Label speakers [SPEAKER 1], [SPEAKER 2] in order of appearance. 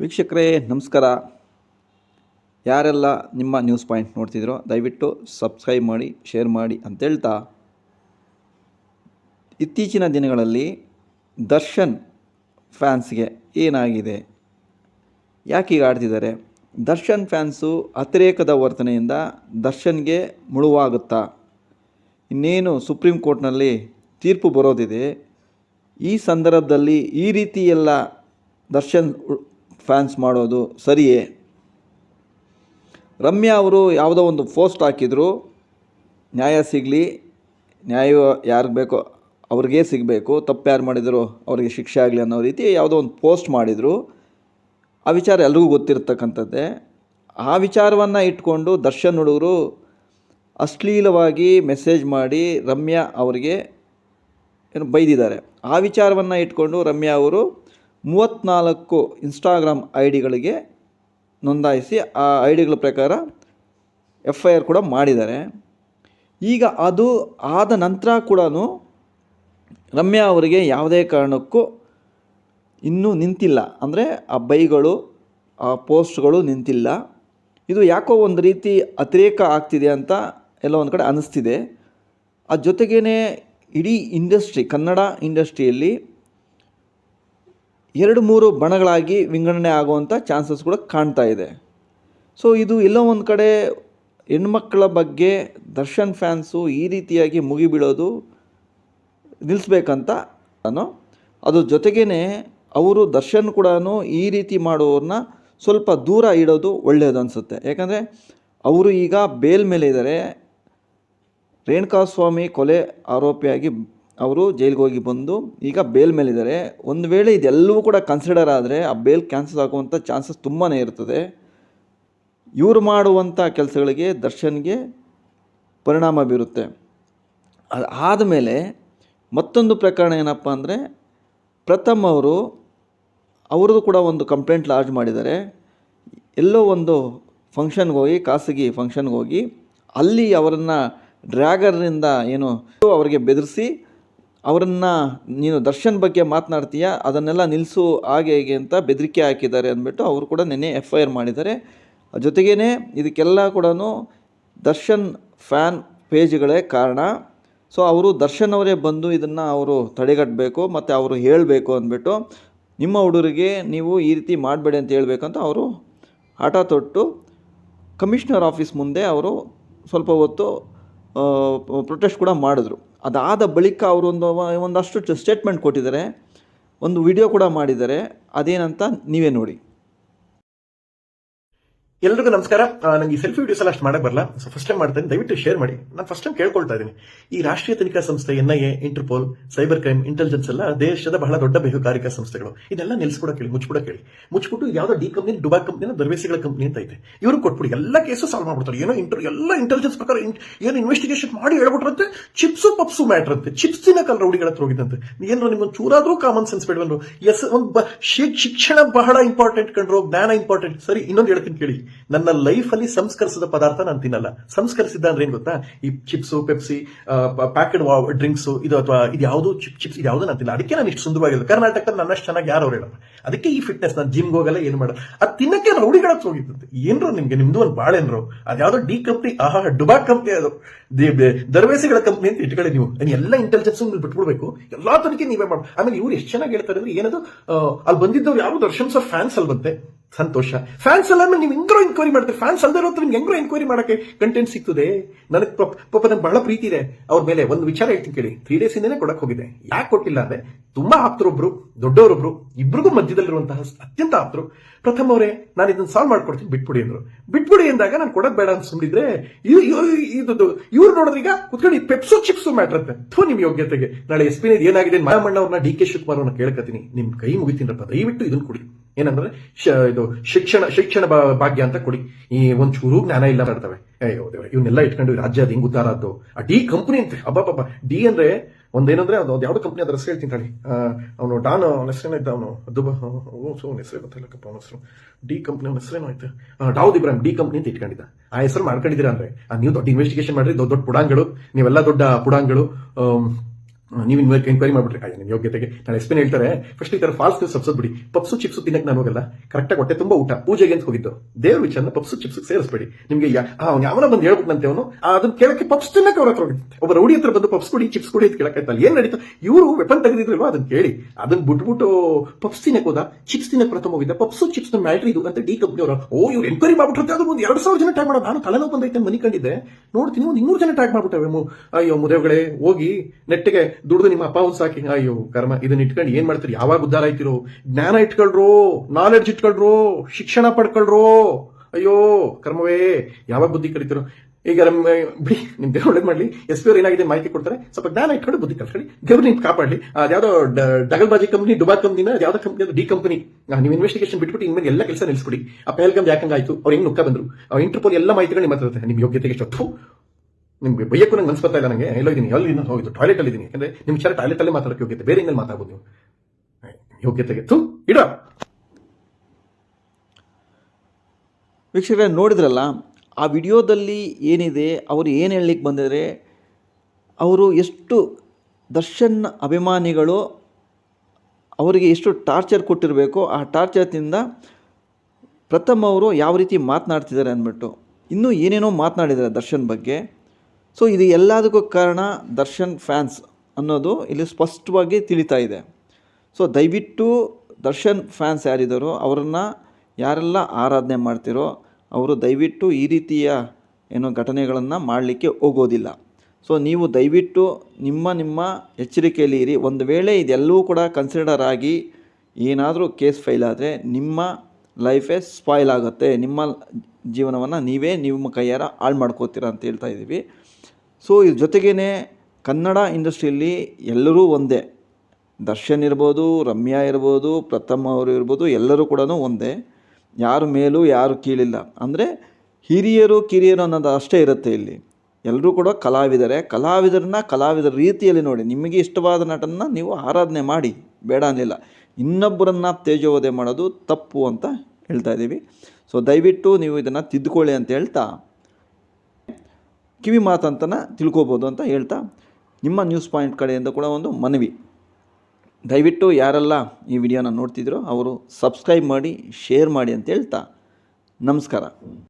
[SPEAKER 1] ವೀಕ್ಷಕರೇ, ನಮಸ್ಕಾರ. ಯಾರೆಲ್ಲ ನಿಮ್ಮ ನ್ಯೂಸ್ ಪಾಯಿಂಟ್ ನೋಡ್ತಿದ್ರೋ, ದಯವಿಟ್ಟು ಸಬ್ಸ್ಕ್ರೈಬ್ ಮಾಡಿ ಶೇರ್ ಮಾಡಿ ಅಂತ ಹೇಳ್ತಾ, ಇತ್ತೀಚಿನ ದಿನಗಳಲ್ಲಿ ದರ್ಶನ್ ಫ್ಯಾನ್ಸ್ಗೆ ಏನಾಗಿದೆ? ಯಾಕೆ ಈಗ ಆಡ್ತಿದ್ದಾರೆ? ದರ್ಶನ್ ಫ್ಯಾನ್ಸು ಅತಿರೇಕದ ವರ್ತನೆಯಿಂದ ದರ್ಶನ್ಗೆ ಮುಳುವಾಗುತ್ತಾ? ಇನ್ನೇನು ಸುಪ್ರೀಂ ಕೋರ್ಟ್ನಲ್ಲಿ ತೀರ್ಪು ಬರೋದಿದೆ? ಈ ಸಂದರ್ಭದಲ್ಲಿ ಈ ರೀತಿ ಎಲ್ಲ ದರ್ಶನ್ ಫ್ಯಾನ್ಸ್ ಮಾಡೋದು ಸರಿಯೇ? ರಮ್ಯಾ ಅವರು ಯಾವುದೋ ಒಂದು ಪೋಸ್ಟ್ ಹಾಕಿದರು, ನ್ಯಾಯ ಸಿಗಲಿ, ನ್ಯಾಯ ಯಾರಿಗೆ ಬೇಕೋ ಅವ್ರಿಗೆ ಸಿಗಬೇಕು, ತಪ್ಪು ಯಾರು ಮಾಡಿದರು ಅವರಿಗೆ ಶಿಕ್ಷೆ ಆಗಲಿ ಅನ್ನೋ ರೀತಿ ಯಾವುದೋ ಒಂದು ಪೋಸ್ಟ್ ಮಾಡಿದರು. ಆ ವಿಚಾರ ಎಲ್ರಿಗೂ ಗೊತ್ತಿರತಕ್ಕಂಥದ್ದೇ. ಆ ವಿಚಾರವನ್ನು ಇಟ್ಕೊಂಡು ದರ್ಶನ್ ಹುಡುಗರು ಅಶ್ಲೀಲವಾಗಿ ಮೆಸೇಜ್ ಮಾಡಿ ರಮ್ಯಾ ಅವರಿಗೆ ಏನು ಬೈದಿದ್ದಾರೆ. ಆ ವಿಚಾರವನ್ನು ಇಟ್ಕೊಂಡು ರಮ್ಯಾ ಅವರು ಮೂವತ್ತ್ನಾಲ್ಕು ಇನ್ಸ್ಟಾಗ್ರಾಮ್ ಐ ಡಿಗಳಿಗೆ ನೋಂದಾಯಿಸಿ ಆ ಐ ಡಿಗಳ ಪ್ರಕಾರ ಎಫ್ ಐ ಆರ್ ಕೂಡ ಮಾಡಿದ್ದಾರೆ. ಈಗ ಅದು ಆದ ನಂತರ ಕೂಡ ರಮ್ಯಾ ಅವರಿಗೆ ಯಾವುದೇ ಕಾರಣಕ್ಕೂ ಇನ್ನೂ ನಿಂತಿಲ್ಲ. ಅಂದರೆ ಆ ಬೈಗಳು, ಆ ಪೋಸ್ಟ್ಗಳು ನಿಂತಿಲ್ಲ. ಇದು ಯಾಕೋ ಒಂದು ರೀತಿ ಅತಿರೇಕ ಆಗ್ತಿದೆ ಅಂತ ಎಲ್ಲ ಒಂದು ಕಡೆ ಅನ್ನಿಸ್ತಿದೆ ಆ ಜೊತೆಗೇ ಇಡೀ ಇಂಡಸ್ಟ್ರಿ, ಕನ್ನಡ ಇಂಡಸ್ಟ್ರಿಯಲ್ಲಿ ಎರಡು ಮೂರು ಬಣಗಳಾಗಿ ವಿಂಗಡಣೆ ಆಗುವಂಥ ಚಾನ್ಸಸ್ ಕೂಡ ಕಾಣ್ತಾ ಇದೆ. ಸೊ ಇದು ಎಲ್ಲೋ ಒಂದು ಕಡೆ ಹೆಣ್ಮಕ್ಕಳ ಬಗ್ಗೆ ದರ್ಶನ್ ಫ್ಯಾನ್ಸು ಈ ರೀತಿಯಾಗಿ ಮುಗಿಬೀಳೋದು ನಿಲ್ಲಿಸ್ಬೇಕಂತ ನಾನು. ಅದ್ರ ಜೊತೆಗೇ ಅವರು ದರ್ಶನ್ ಕೂಡ ಈ ರೀತಿ ಮಾಡೋರನ್ನ ಸ್ವಲ್ಪ ದೂರ ಇಡೋದು ಒಳ್ಳೆಯದು ಅನಿಸುತ್ತೆ. ಯಾಕಂದರೆ ಅವರು ಈಗ ಬೇಲ್ ಮೇಲೆ ಇದ್ದಾರೆ ರೇಣುಕಾಸ್ವಾಮಿ ಕೊಲೆ ಆರೋಪಿಯಾಗಿ ಅವರು ಜೈಲಿಗೆ ಹೋಗಿ ಬಂದು ಈಗ ಬೇಲ್ ಮೇಲಿದ್ದಾರೆ. ಒಂದು ವೇಳೆ ಇದೆಲ್ಲವೂ ಕೂಡ ಕನ್ಸಿಡರ್ ಆದರೆ ಆ ಬೇಲ್ ಕ್ಯಾನ್ಸಲ್ ಆಗುವಂಥ ಚಾನ್ಸಸ್ ತುಂಬಾ ಇರ್ತದೆ. ಇವರು ಮಾಡುವಂಥ ಕೆಲಸಗಳಿಗೆ, ದರ್ಶನ್ಗೆ ಪರಿಣಾಮ ಬೀರುತ್ತೆ. ಅದು ಆದಮೇಲೆ ಮತ್ತೊಂದು ಪ್ರಕರಣ ಏನಪ್ಪ ಅಂದರೆ ಪ್ರಥಮ್ ಅವರು, ಅವ್ರದ್ದು ಕೂಡ ಒಂದು ಕಂಪ್ಲೇಂಟ್ ಲಾಡ್ಜ್ ಮಾಡಿದ್ದಾರೆ. ಎಲ್ಲೋ ಒಂದು ಫಂಕ್ಷನ್ಗೆ ಹೋಗಿ, ಖಾಸಗಿ ಫಂಕ್ಷನ್ಗೆ ಹೋಗಿ ಅಲ್ಲಿ ಅವರನ್ನು ಡ್ರ್ಯಾಗರ್ನಿಂದ ಏನು ಅವರಿಗೆ ಬೆದರಿಸಿ ಅವರನ್ನು ನೀನು ದರ್ಶನ್ ಬಗ್ಗೆ ಮಾತನಾಡ್ತೀಯ? ಅದನ್ನೆಲ್ಲ ನಿಲ್ಲಿಸು ಹಾಗೆ ಹೀಗೆ ಅಂತ ಬೆದರಿಕೆ ಹಾಕಿದ್ದಾರೆ ಅಂದ್ಬಿಟ್ಟು ಅವರು ಕೂಡ ನಿನ್ನೆ ಎಫ್ ಐ ಆರ್ ಮಾಡಿದ್ದಾರೆ. ಜೊತೆಗೇ ಇದಕ್ಕೆಲ್ಲ ಕೂಡ ದರ್ಶನ್ ಫ್ಯಾನ್ ಪೇಜ್ಗಳೇ ಕಾರಣ. ಸೊ, ಅವರು ದರ್ಶನ್ ಅವರೇ ಬಂದು ಇದನ್ನು ಅವರು ತಡೆಗಟ್ಟಬೇಕು ಮತ್ತು ಅವರು ಹೇಳಬೇಕು ಅಂದ್ಬಿಟ್ಟು ನಿಮ್ಮ ಹುಡುಗರಿಗೆ ನೀವು ಈ ರೀತಿ ಮಾಡಬೇಡಿ ಅಂತ ಹೇಳಬೇಕಂತ ಅವರು ಆಟ ತೊಟ್ಟು ಕಮಿಷ್ನರ್ ಆಫೀಸ್ ಮುಂದೆ ಅವರು ಸ್ವಲ್ಪ ಹೊತ್ತು ಪ್ರೊಟೆಸ್ಟ್ ಕೂಡ ಮಾಡಿದ್ರು. ಅದಾದ ಬಳಿಕ ಒಂದು ಒಂದಷ್ಟು ಸ್ಟೇಟ್ಮೆಂಟ್ ಕೊಟ್ಟಿದ್ದಾರೆ. ಒಂದು ವಿಡಿಯೋ ಕೂಡ ಮಾಡಿದ್ದಾರೆ. ಅದೇನಂತ ನೀವೇ ನೋಡಿ.
[SPEAKER 2] ಎಲ್ರಿಗೂ ನಮಸ್ಕಾರ. ನನಗೆ ನಂಗೆ ಈ ಸೆಲ್ಫಿ ವಿಡಿಯೋಸ್ ಎಲ್ಲ ಅಷ್ಟು ಮಾಡಕ್ ಬರಲ್ಲ. ಸೊ ಫಸ್ಟ್ ಟೈಮ್ ಮಾಡ್ತೇನೆ. ದಯವಿಟ್ಟು ಶೇರ್ ಮಾಡಿ. ನಾನು ಫಸ್ಟ್ ಟೈಮ್ ಕೇಳ್ಕೊಳ್ತಾ ಇದ್ದೀನಿ. ಈ ರಾಷ್ಟ್ರೀಯ ತನಿಖಾ ಸಂಸ್ಥೆ N I A Interpol cyber crime intelligence ಎಲ್ಲ ದೇಶದ ಬಹಳ ದೊಡ್ಡ ಬೇಹುಗಾರಿಕಾ ಸಂಸ್ಥೆಗಳು. ಇದೆಲ್ಲ ನಿಲ್ಸ್ಕೊಡ ಕೇಳಿ ಮುಚ್ಬಿಡ ಕೇಳಿ. ಮುಚ್ಚಿಬಿಟ್ಟು ಯಾವ್ದೋ ಡಿ ಕಂಪ್ನಿ ಡುಬಾ ಕಂಪ್ನಿನ ದರ್ವೇಸಿಗಳ ಕಂಪ್ನಿ ಅಂತ ಐತೆ. ಇವರು ಕೊಟ್ಬಿಡಿ. ಎಲ್ಲ ಕೇಸು ಸಾಲ್ವ್ ಮಾಡ್ಬಿಡ್ತಾರೆ. ಏನೋ ಇಂಟರ್ ಎಲ್ಲ ಇಂಟೆಲಿಜೆನ್ಸ್ ಪ್ರಕಾರ ಏನು ಇನ್ವೆಸ್ಟಿಗೇಷನ್ ಮಾಡಿ ಹೇಳ್ಬಿಟ್ರಂತೆ. ಚಿಪ್ಸು, ಪಪ್ಸು ಮ್ಯಾಟರ್ ಅಂತೆ. ಚಿಪ್ಸಿನ ಕಲ್ ರೌಡಿಗಳ ಹತ್ರ ಹೋಗಿದಂತೆ ಏನೋ ನಿಮ್ಗೆ ಚೂರಾದ್ರೂ ಕಾಮನ್ ಸೆನ್ಸ್ ಬೇಡವನ್ರು ಎಸ್, ಒಂದು ಶಿಕ್ಷಣ ಬಹಳ ಇಂಪಾರ್ಟೆಂಟ್ ಕಂಡ್ರು ಜ್ಞಾನ ಇಂಪಾರ್ಟೆಂಟ್ ಸರಿ, ಇನ್ನೊಂದು ಹೇಳ್ತೀನಿ ಕೇಳಿ. ನನ್ನ ಲೈಫ್ ಅಲ್ಲಿ ಸಂಸ್ಕರಿಸಿದ ಪದಾರ್ಥ ನಾನು ತಿನ್ನಲ್ಲ. ಸಂಸ್ಕರಿಸಿದ್ದ ಅಂದ್ರೆ ಏನ್ ಗೊತ್ತಾ? ಈ ಚಿಪ್ಸು, ಪೆಪ್ಸಿ ಪ್ಯಾಕೆಡ್ ಡ್ರಿಂಕ್ಸ್, ಇದು ಅಥವಾ ಇದು ಯಾವುದು ಚಿಪ್, ಚಿಪ್ಸ್, ಇದು ಯಾವುದು ನಾನು ತಿನ್ನಲ್ಲ. ಅದಕ್ಕೆ ನಾನು ಇಷ್ಟು ಸುಂದರವಾಗಿಲ್ಲ ಕರ್ನಾಟಕದಲ್ಲಿ ನನ್ನಷ್ಟು ಚೆನ್ನಾಗಿ ಯಾರು ಅವ್ರು ಹೇಳಲ್ಲ. ಅದಕ್ಕೆ ಈ ಫಿಟ್ನೆಸ್ ನಾನು ಜಿಮ್ಗೆ ಹೋಗಲ್ಲ, ಏನು ಮಾಡಲ್ಲ. ಅದು ತಿನ್ನಕ್ಕೆ ರೌಡಿಗಳ ಹೋಗಿದ್ದಂತೆ. ಏನ್ರು ನಿಮ್ಗೆ, ನಿಮ್ದು ಒಂದು ಬಾಳೆನ್ರು ಅದ್ಯಾವುದೋ ಡಿ ಕಂಪ್ನಿ ಆಹಾ, ಡುಬಾ ಕಂಪ್ನಿ ಅದು. ದರ್ವೇಸಿಗಳ ಕಂಪ್ನಿ ಅಂತ ಇಟ್ಕೊಳ್ಳಿ ನೀವು. ಎಲ್ಲ ಇಂಟೆಲಿಜೆನ್ಸ್ ಬಿಟ್ಬಿಡ್ಬೇಕು. ಎಲ್ಲಾ ತನಿಖೆ ನೀವೇ ಮಾಡಿ ಆಮೇಲೆ ಇವ್ರು ಎಷ್ಟು ಚೆನ್ನಾಗಿ ಹೇಳ್ತಾರೆ ಅಂದ್ರೆ ಏನದು? ಅಲ್ಲಿ ಬಂದಿದ್ದವ್ರು ಯಾರು? ದರ್ಶನ್ ಸರ್ ಫ್ಯಾನ್ಸ್ ಅಲ್ಲಿ ಬಂತೆ ಸಂತೋಷ ಫ್ಯಾನ್ಸ್ ಅಲ್ಲ ನೀವು ಹೆಂಗ್ರೋ ಎನ್ಕ್ವೈರಿ ಮಾಡ್ತೀರಿ ಫ್ಯಾನ್ಸ್ ಅಲ್ಲದೆ ಇರೋ ನಿಮ್ಗೆ ಹೆಂಗ್ರೋ ಎನ್ಕ್ವೈರಿ ಮಾಡಕ್ಕೆ ಕಂಟೆಂಟ್ ಸಿಗ್ತದೆ ನನಗೆ ಪಾಪ ನಂಗೆ ಬಹಳ ಪ್ರೀತಿ ಇದೆ ಅವ್ರ ಮೇಲೆ ಒಂದು ವಿಚಾರ ಹೇಳ್ತೀನಿ ಕೇಳಿ ತ್ರೀ ಡೇಸ್ ಇಂದನೇ ಕೊಡಕ್ಕೆ ಹೋಗಿದೆ ಯಾಕೆ ಕೊಟ್ಟಿಲ್ಲ ಅಂದ್ರೆ ತುಂಬಾ ಆಪ್ತರೊಬ್ರು ದೊಡ್ಡವರೊಬ್ರು ಇಬ್ರಿಗೂ ಮಧ್ಯದಲ್ಲಿರುವಂತಹ ಅತ್ಯಂತ ಆಪ್ತರು ಪ್ರಥಮ ಅವರೇ ನಾನು ಇದನ್ನ ಸಾಲ್ವ್ ಮಾಡ್ಕೊಡ್ತೀನಿ ಬಿಟ್ಬಿಡಿ ಅಂದ್ರು ಬಿಟ್ಬಿಡಿ ಅಂದಾಗ ನಾನು ಕೊಡಕ್ ಬೇಡ ಅಂತ ಸುಮ್ಮಿದ್ರೆ ಇದು ಇವ್ರು ನೋಡಿದ್ರೆ ಈಗ ಕುತ್ಕೊಂಡು ಪೆಪ್ಸೋ ಚಿಪ್ಸು ಮ್ಯಾಟರ್ ಅಂತೆ ಥೂ ನಿಮ್ ಯೋಗ್ಯತೆಗೆ ನಾಳೆ ಎಸ್ ಪಿ ಏನಾಗಿದೆ ಮಾಯಮಣ್ಣ ಅವ್ರನ್ನ ಡಿ ಕೆ ಶಿವಕುಮಾರ್ ಅವ್ರನ್ನ ಕೇಳ್ಕತೀನಿ ನಿಮ್ ಕೈ ಮುಗಿತೀನಪ್ಪ ದಯವಿಟ್ಟು ಇದನ್ನ ಕೊಡಿ ಏನಂದ್ರೆ ಇದು ಶಿಕ್ಷಣ ಶಿಕ್ಷಣ ಭಾಗ್ಯ ಅಂತ ಕೊಡಿ. ಈ ಒಂಚೂರು ಜ್ಞಾನ ಇಲ್ಲ ಮಾಡ್ತವೆ ಅಯ್ಯೋ ದೇವ್ರೆ, ಇವನ್ನೆಲ್ಲ ಇಟ್ಕೊಂಡು ರಾಜ್ಯ ಅದು ಹಿಂಗ್ ಉದ್ದಾರ ಆದ್ದು ಆ ಡಿ ಕಂಪನಿ ಅಂತೆ ಅಬ್ಬಾಬಾಬ ಡಿ ಅಂದ್ರೆ ಒಂದೇನಂದ್ರೆ ಅದು ಅದು ಯಾವ್ದು ಕಂಪ್ನಿ ಅದ್ರ ಹೆಸರು ಹೇಳ್ತೀನಿ ತಾಳಿ ಅವನು ಡಾನ್, ಅವನ ಹೆಸರೇನೋ ಇದ್ದ ಅವನು. ದುಬ ಓ ಸೊ ಹೆಸರೇ ಗೊತ್ತಿಲ್ಲಕ್ಕಪ್ಪ ಅವನ ಹೆಸರು. ಡಿ ಕಂಪ್ನಿ ಅವನ ಹೆಸರೇನೋ ಆಯ್ತು ಡಾವ್ ಇಬ್ರಾಹಿಂ, ಡಿ ಕಂಪ್ನಿ ಅಂತ ಇಟ್ಕೊಂಡಿದ್ದ. ಆ ಹೆಸರು ಮಾಡ್ಕೊಂಡಿದ್ದೀರಾ ಅಂದ್ರೆ. ನೀವು ದೊಡ್ಡ ಇನ್ವೆಸ್ಟಿಗೇಷನ್ ಮಾಡ್ರಿ, ದೊಡ್ಡ ದೊಡ್ಡ ಪುಡಾಂಗಳು. ನೀವೆಲ್ಲ ದೊಡ್ಡ ಪುಡಾಂಗಳು. ನೀವು ಎಂಕ್ವೈರಿ ಮಾಡ್ಬಿಟ್ರೆ ಕಾಯಿ ನಿಮ್ಮ ಯೋಗ್ಯತೆಗೆ. ನಾನು ಎಸ್ಪಿನ್ ಹೇಳ್ತಾರೆ ಫಸ್ಟ್ ಈ ತರ ಫಾಲ್ಸ್ ನ್ಯೂಸ್ ಬಿಡಿ ಪಪ್ಸು, ಚಿಪ್ಸು ತಿನ್ನಕ್ಕೆ ನಾನು ಹೋಗಲ್ಲ. ಕರೆಕ್ಟಾಗಿ ಹೊಟ್ಟೆ ತುಂಬಾ ಊಟ. ಪೂಜೆಗೆ ಅಂತ ಹೋಗಿದ್ದು. ದೇವ್ರ ವಿಚಾರನ ಪಪ್ಸು, ಚಿಪ್ಸ್ ಸೇರಿಸ್ಬೇಡಿ. ನಿಮಗೆ ಅವ್ನು ಯಾವನ ಬಂದು ಹೇಳ್ಬೇಕಂತೆ ಅವನು ಅದನ್ನ ಕೇಳಕ್ಕೆ ಪಪ್ಸ್ ತಿನ್ನಕ್ಕೆ ಅವ್ರ ಹತ್ರ ಹೋಗಿದ್ದೆ ಒಬ್ಬ ರೌಡಿ ಹತ್ರ ಬಂದು ಪಪ್ಸ್ ಕೊಡಿ, ಚಿಪ್ಸ್ ಕೊಡಿ ಅಂತ ಕೇಳಕ್ಕಾಯ್ತಲ್ಲ, ಏನ್ ನಡೀತು? ಇವರು ವೆಪನ್ ತೆಗೆದಿದ್ರಲ್ವ? ಅದನ್ನ ಕೇಳಿ. ಅದನ್ನ ಬಿಟ್ಬಿಟ್ಟು ಪಪ್ಸ್ ತಿನ್ನಕ್ಕೆ ಹೋದ. ಚಿಪ್ಸ್ ತಿನ್ನಕ್ಕೆ ಪ್ರಥಮ ಹೋಗಿದ್ದ. ಪಪ್ಸು ಚಿಪ್ಸ್ ಮ್ಯಾಟ್ರಿ ಇದು ಅಂತ ಡಿ ಕಂಪ್ನಿ ಅವರು. ಓ, ಇವ್ರು ಎನ್ಕ್ವೈರಿ ಮಾಡ್ಬಿಟ್ರೆ ಅದು ಒಂದು ಎರಡು ಸಾವಿರ ಜನ ಟ್ಯಾಗ್ ಮಾಡೋದು. ನಾನು ತಲೆನೋವು ಬಂದೈತೆ ಮನಿ ಕಂಡಿದ್ದೆ ನೋಡ್ತೀನಿ ಒಂದು ಇನ್ನೂರು ಜನ ಟ್ಯಾಗ್ ಮಾಡ್ಬಿಟ್ಟವೆ ಅಯ್ಯೋ ಮುದೇವ್ಗಳೇ, ಹೋಗಿ ನೆಟ್ಟಿಗೆ ದುಡ್ದು ನಿಮ್ಮ ಅಪ್ಪ ಒಂದು ಸಾಕಿ. ಅಯ್ಯೋ, ಕರ್ಮ, ಇದನ್ನ ಇಟ್ಕೊಂಡು ಏನ್ ಮಾಡ್ತೀರಿ? ಯಾವಾಗ ಉದ್ದಾರ ಆಯ್ತಿರೋ? ಜ್ಞಾನ ಇಟ್ಕೊಳ್ರು ನಾಲೆಡ್ಜ್ ಇಟ್ಕೊಳ್ರು, ಶಿಕ್ಷಣ ಪಡ್ಕೊಳ್ರು. ಅಯ್ಯೋ, ಕರ್ಮವೇ, ಯಾವಾಗ ಬುದ್ಧಿ ಕಲಿತಿರೋ? ಈಗ ನಮ್ಮ, ಬಿಡಿ, ನಿಮ್ ದೇವ್ರು ಒಳ್ಳೆ ಮಾಡ್ಲಿ. ಎಸ್ ಪಿ ಅವ್ರು ಏನಾಗಿದೆ? ಮಾಹಿತಿ ಕೊಡ್ತಾರೆ. ಸ್ವಲ್ಪ ಜ್ಞಾನ ಇಟ್ಕೊಂಡು ಬುದ್ಧಿ ಕಲ್ತ್ಕೊಳ್ಳಿ ದೇವ್ರು ನಿಮ್ಗೆ ಕಾಪಾಡ್ಲಿ. ಅದ್ಯಾವುದೋ ಡಗಲ್ಬಾಜಿ ಕಂಪನಿ ಡುಬಾ ಕಂಪ್ನಿನ ಯಾವ್ದೋ ಕಂಪನಿ ಅದು ಡಿ ಕಂಪನಿ ನೀವು ಇನ್ವೆಸ್ಟಿಗೇಷನ್ ಬಿಟ್ಬಿಟ್ಟು ಇನ್ಮೇಲೆ ಎಲ್ಲ ಕೆಲಸ ನಿಲ್ಸ್ಬಿಡಿ. ಆ ಪೆಹಲ್ಗಮ್ ಯಾಕಂಗಾಯ್ತು? ಅವ್ರು ಹೆಂಗ್ ನುಕ್ಕ ಬಂದ್ರು? ಇಂಟರ್ಪೋಲ್ ಎಲ್ಲ ಮಾಹಿತಿಗಳು ನಿಮ್ಮ ಹತ್ರ. ನಿಮ್ ಯೋಗ್ಯತೆಗೆ ಎಷ್ಟು ನಿಮ್ಗೆ ಬೈಯಕ್ಕೂ ನಂಗೆ ಅನ್ಸ್ಕೊತಾ ಇಲ್ಲ ನನಗೆ ಎಲ್ಲೋ ಇದೀನಿ ಅಲ್ಲಿ ಇನ್ನೂ ಹೋಗಿದ್ದು? ಟಾಯ್ಲೆಟ್ ಅಲ್ಲಿ ಇದೀನಿ ಯಾಕಂದ್ರೆ ನಿಮ್ ವಿಚಾರ ಟಾಯ್ಲೆಟ್ ಅಲ್ಲೇ ಮಾತಾಡೋಕೆ ಯೋಗ್ಯತೆ. ಬೇರೆ ಇನ್ನಲ್ಲಿ ಮಾತಾಡ್ಬೋದು ನೀವು? ಯೋಗ್ಯತೆಗೆ. ತು ಇಡ.
[SPEAKER 1] ವೀಕ್ಷಕರೇ, ನೋಡಿದ್ರಲ್ಲ, ಆ ವಿಡಿಯೋದಲ್ಲಿ ಏನಿದೆ, ಅವರು ಏನು ಹೇಳಲಿಕ್ಕೆ ಬಂದಿದ್ರೆ, ಅವರು ಎಷ್ಟು ದರ್ಶನ್ ಅಭಿಮಾನಿಗಳು ಅವರಿಗೆ ಎಷ್ಟು ಟಾರ್ಚರ್ ಕೊಟ್ಟಿರಬೇಕು, ಆ ಟಾರ್ಚರ್ನಿಂದ ಪ್ರಥಮ್ ಅವರು ಯಾವ ರೀತಿ ಮಾತನಾಡ್ತಿದ್ದಾರೆ ಅಂದ್ಬಿಟ್ಟು. ಇನ್ನೂ ಏನೇನೋ ಮಾತನಾಡಿದ್ದಾರೆ ದರ್ಶನ್ ಬಗ್ಗೆ. ಸೊ ಇದು ಎಲ್ಲದಕ್ಕೂ ಕಾರಣ ದರ್ಶನ್ ಫ್ಯಾನ್ಸ್ ಅನ್ನೋದು ಇಲ್ಲಿ ಸ್ಪಷ್ಟವಾಗಿ ತಿಳಿತಾ ಇದೆ. ಸೊ ದಯವಿಟ್ಟು ದರ್ಶನ್ ಫ್ಯಾನ್ಸ್ ಯಾರಿದ್ದಾರೋ ಅವರನ್ನು ಯಾರೆಲ್ಲ ಆರಾಧನೆ ಮಾಡ್ತಿರೋ ಅವರು ದಯವಿಟ್ಟು ಈ ರೀತಿಯ ಏನೋ ಘಟನೆಗಳನ್ನು ಮಾಡಲಿಕ್ಕೆ ಹೋಗೋದಿಲ್ಲ. ಸೊ ನೀವು ದಯವಿಟ್ಟು ನಿಮ್ಮ ನಿಮ್ಮ ಎಚ್ಚರಿಕೆಯಲ್ಲಿ ಇರಿ. ಒಂದು ವೇಳೆ ಇದೆಲ್ಲವೂ ಕೂಡ ಕನ್ಸಿಡರ್ ಆಗಿ ಏನಾದರೂ ಕೇಸ್ ಫೈಲ್ ಆದರೆ ನಿಮ್ಮ ಲೈಫೇ ಸ್ಪಾಯ್ಲ್ ಆಗುತ್ತೆ. ನಿಮ್ಮ ಜೀವನವನ್ನು ನೀವೇ ನಿಮ್ಮ ಕೈಯಾರ ಹಾಳು ಮಾಡ್ಕೋತೀರ ಅಂತ ಹೇಳ್ತಾ ಇದ್ದೀವಿ ಸೊ ಇದ್ರ ಜೊತೆಗೇ ಕನ್ನಡ ಇಂಡಸ್ಟ್ರಿಯಲ್ಲಿ ಎಲ್ಲರೂ ಒಂದೇ. ದರ್ಶನ್ ಇರ್ಬೋದು, ರಮ್ಯಾ ಇರ್ಬೋದು, ಪ್ರಥಮ್ ಅವರು ಇರ್ಬೋದು, ಎಲ್ಲರೂ ಕೂಡ ಒಂದೇ. ಯಾರು ಮೇಲೂ, ಯಾರು ಕೀಳಿಲ್ಲ. ಅಂದರೆ ಹಿರಿಯರು, ಕಿರಿಯರು ಅನ್ನೋದು ಅಷ್ಟೇ ಇರುತ್ತೆ ಇಲ್ಲಿ. ಎಲ್ಲರೂ ಕೂಡ ಕಲಾವಿದರೆ. ಕಲಾವಿದರನ್ನ ಕಲಾವಿದರ ರೀತಿಯಲ್ಲಿ ನೋಡಿ. ನಿಮಗೆ ಇಷ್ಟವಾದ ನಟನ ನೀವು ಆರಾಧನೆ ಮಾಡಿ. ಬೇಡ ಅನ್ನಿಲ್ಲ ಇನ್ನೊಬ್ಬರನ್ನ ತೇಜೋವಧೆ ಮಾಡೋದು ತಪ್ಪು ಅಂತ ಹೇಳ್ತಾ ಇದ್ದೀವಿ. ಸೊ ದಯವಿಟ್ಟು ನೀವು ಇದನ್ನು ತಿದ್ದುಕೊಳ್ಳಿ ಅಂತ ಹೇಳ್ತಾ ಕಿವಿ ಮಾತಂತನ ತಿಳ್ಕೋಬೋದು ಅಂತ ಹೇಳ್ತಾ ನಿಮ್ಮ ನ್ಯೂಸ್ ಪಾಯಿಂಟ್ ಕಡೆಯಿಂದ ಕೂಡ ಒಂದು ಮನವಿ. ದಯವಿಟ್ಟು ಯಾರೆಲ್ಲ ಈ ವಿಡಿಯೋನ ನೋಡ್ತಿದ್ರೋ ಅವರು ಸಬ್ಸ್ಕ್ರೈಬ್ ಮಾಡಿ ಶೇರ್ ಮಾಡಿ ಅಂತ ಹೇಳ್ತಾ ನಮಸ್ಕಾರ.